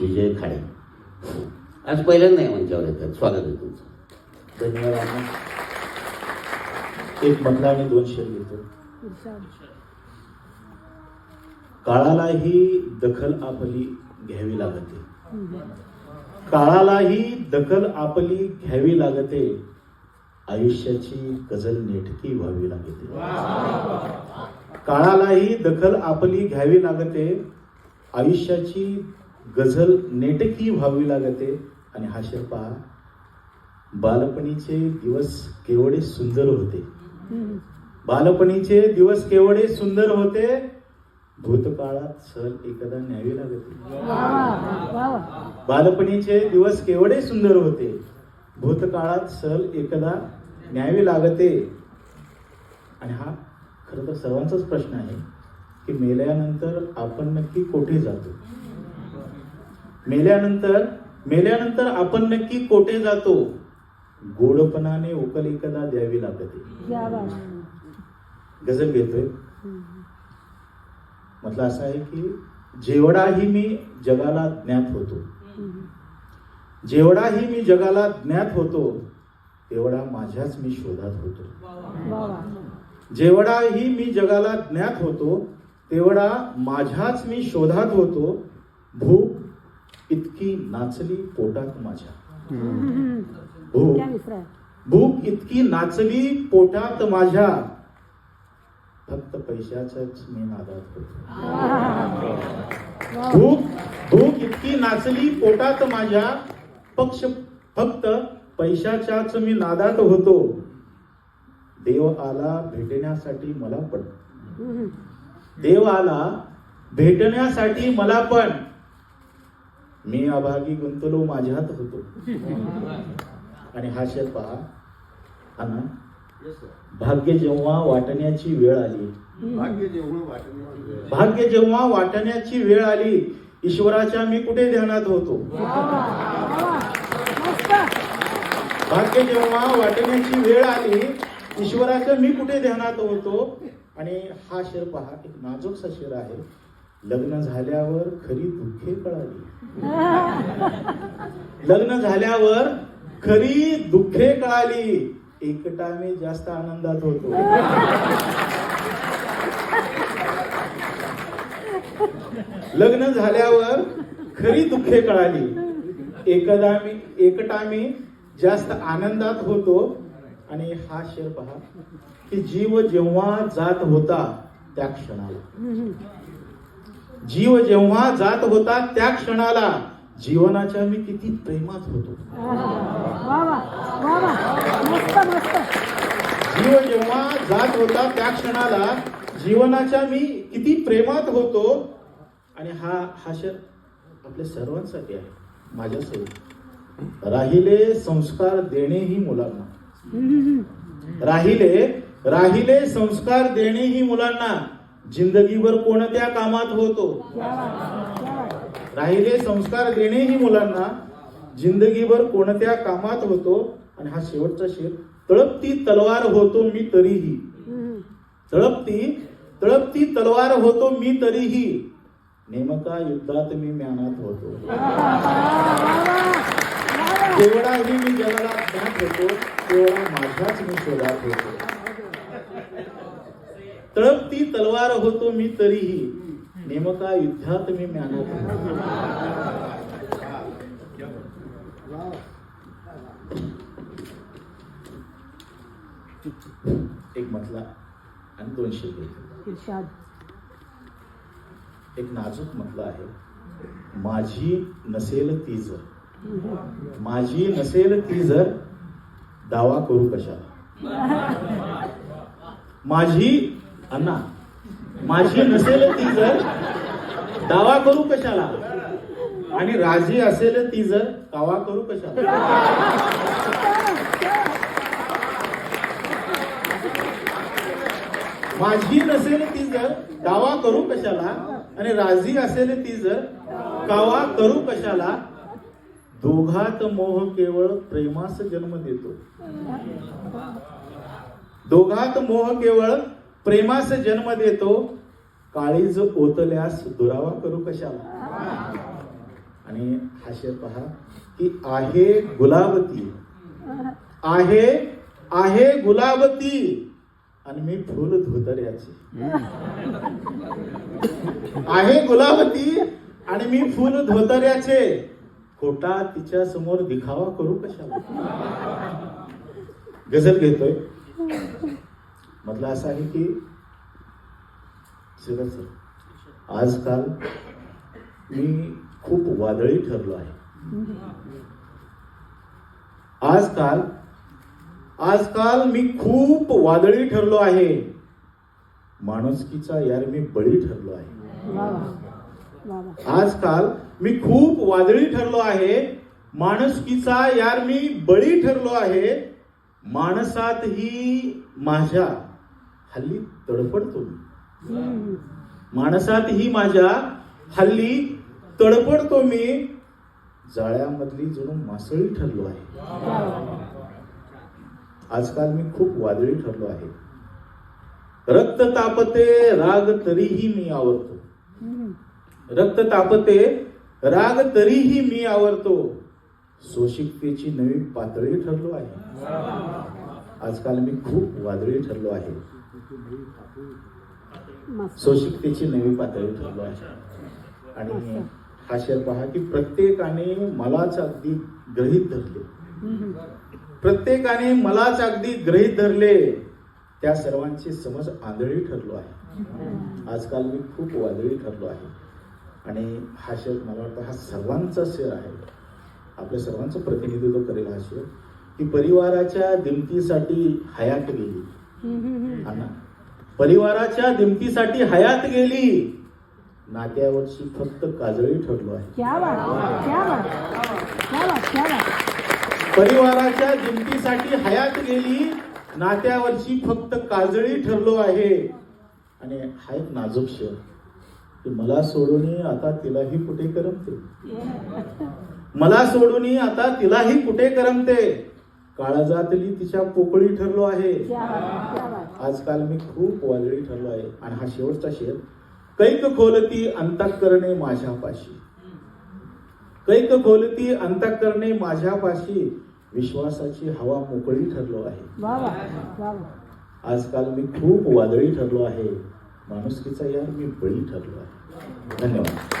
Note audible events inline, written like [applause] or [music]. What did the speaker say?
विजय खाडे. आज पहिल्यांदा नाही मंचावर येतात. स्वागत आहे तुमचं. धन्यवाद. एक मधला आणि दोन शेर घेतो. काळालाही दखल आपली घ्यावी लागते. काळालाही दखल आपली घ्यावी लागते. आयुष्याची गजल नेटकी व्हावी लागते. काळालाही दखल आपली घ्यावी लागते. आयुष्याची गझल नेटकी व्हावी लागते आणि हा शेर पहा बालपणीचे दिवस केवढे सुंदर होते. बालपणीचे दिवस केवढे सुंदर होते. भूतकाळात सहल एकदा न्यावी लागते. बालपणीचे दिवस केवढे सुंदर होते. भूतकाळात सहल एकदा न्यावी लागते. आणि हा खरं तर सर्वांचाच प्रश्न आहे की मेल्यानंतर आपण नक्की कोठे जातो? मेल्यानंतर मेल्यानंतर आपण नक्की कोठे जातो? गोडपणाने उकल एकदा द्यावी लागते. गजल घेतोय. म्हटलं असं आहे की जेवढाही मी जगाला ज्ञात होतो जेवढाही मी जगाला ज्ञात होतो तेवढा माझ्याच मी शोधात होतो. जेवढाही मी जगाला ज्ञात होतो तेवढा माझ्याच मी शोधात होतो भूक इतकी नाचली पोटात माझ्या. भूक. भूक इतकी नाचली पोटात माझ्या. फक्त पैशाच्याच मी नादात होतो. भूक भूक इतकी नाचली पोटात माझ्या. पक्ष फक्त पैशाच्याच मी नादात होतो. देव आला भेटण्यासाठी मला पण. देव आला भेटण्यासाठी मला पण. मी अभागी गुंतलो माझ्यात होतो. [laughs] आणि हा शेर पहा. अण्णा भाग्य जेव्हा वाटण्याची वेळ आली. भाग्य जेवढं वाटण्याची भाग्य जेव्हा वाटण्याची वेळ आली ईश्वराच्या मी कुठे ध्यानात होतो? भाग्य जेव्हा वाटण्याची वेळ आली ईश्वराच्या मी कुठे ध्यानात होतो? आणि हा शेर पहा एक नाजूकसा शेर आहे. लग्न झाल्यावर खरी दुःखे कळाली. लग्न झाल्यावर खरी दुःखे कळाली. एकटा मी जास्त आनंदात होतो. लग्न झाल्यावर खरी दुःखे कळाली. एकदा मी एकटा मी जास्त आनंदात होतो. आणि हा शेर पहा की जीव जेव्हा जात होता त्या क्षणाला. जीव जेव्हा जात होता त्या क्षणाला जीवनाच्या मी किती प्रेमात होतो. जीव जेव्हा जात होता त्या क्षणाला जीवनाच्या मी किती प्रेमात होतो. आणि हा हा शर आपल्या सर्वांसाठी आहे माझ्यासाठी. राहिले संस्कार देणे ही मुलांना. राहिले राहिले संस्कार देणे ही मुलांना. जिंदगीभर कोणत्या कामात होतो? राहिले संस्कार देणे ही मुलांना. जिंदगीभर कोणत्या कामात होतो? आणि हा शेवटचा शेर तळपती तलवार होतो मी तरीही. तळपती तळपती तलवार होतो मी तरीही. नेमका युद्धात मी म्यानात होतो. जेवढाही मी जगाला ज्ञात होतो तेवढा माझ्याच मी शोधात होतो. तळपती तलवार होतो मी तरीही. नेमका युद्धात मी होतो. एक म्हटला आणि दोन शेर घेतले. एक नाजूक म्हटलं आहे. माझी नसेल ती जर. माझी नसेल ती जर दावा करू कशाला? [laughs] माझी अण्णा माझी नसेल ती जर दावा करू कशाला? आणि राजी असेल ती जर कावा करू कशाला? माझी नसेल ती जर दावा करू कशाला? आणि राजी असेल ती जर कावा करू कशाला? दोघात मोह केवळ प्रेमास जन्म देतो. दोघात मोह केवळ प्रेमास जन्म देतो काळीज ओतल्यास दुरावा करू कशाला? आणि हा शेर पहा की आहे गुलाबती. आहे आहे गुलाबती. आणि मी फुल धोतऱ्याचे आहे गुलाबती आणि मी फुल धोतऱ्याचे खोटा तिच्या समोर दिखावा करू कशाला? गझल घेतोय. मधला असा आहे की श्रीधर सर आजकाल मी खूप वादळी ठरलो आहे. आजकाल आजकाल मी खूप वादळी ठरलो आहे. माणुसकीचा यार मी बळी ठरलो आहे. आजकाल मी खूप वादळी ठरलो आहे. माणुसकीचा यार मी बळी ठरलो आहे. माणसातही माझ्या हल्ली तडफडतो मी. हम्म. माणसातही माझ्या हल्ली तडफडतो मी. जाळ्यामधली जणू मासळी ठरलो आहे. आजकाल मी खूप वादळी ठरलो आहे. रक्त तापते राग तरीही मी आवरतो. रक्त तापते राग तरीही मी आवरतो. सोशिकतेची नवी पातळी ठरलो आहे. आजकाल मी खूप वादळी ठरलो आहे. मस्त. सोशिकतेची नवी पातळी ठरलो आहे. आणि हा शेर पहा की प्रत्येकाने मलाच अगदी ग्रहित धरले. प्रत्येकाने मलाच अगदी ग्रहित धरले. त्या सर्वांची समज आंधळी ठरलो आहे. आजकाल मी खूप वादळी ठरलो आहे. आणि हा शेर मला वाटतं हा सर्वांचा शेर आहे. आपल्या सर्वांचं प्रतिनिधित्व करेल हा शेर. की परिवाराच्या दिमतीसाठी हयात गेली. परिवाराच्या दिमतीसाठी हयात गेली. नात्यावरची फक्त काजळी ठरलो आहे. परिवाराच्या दिमतीसाठी हयात गेली. नात्यावरची फक्त काजळी ठरलो आहे. आणि हा एक नाजूक शेर की मला सोडून आता तिलाही कुठे करमते? [laughs] मला सोडून आता तिलाही कुठे करमते? काळजातली तिच्या पोकळी ठरलो आहे. आजकाल मी खूप वादळी ठरलो आहे. आणि हा शेवटचा शेर. कैक खोलती अंतःकरणे माझ्यापाशी. कैक खोलती अंतःकरणे माझ्यापाशी विश्वासाची हवा मोकळी ठरलो आहे. आजकाल मी खूप वादळी ठरलो आहे. माणुसकीचा यार मी बळी ठरलो आहे. धन्यवाद.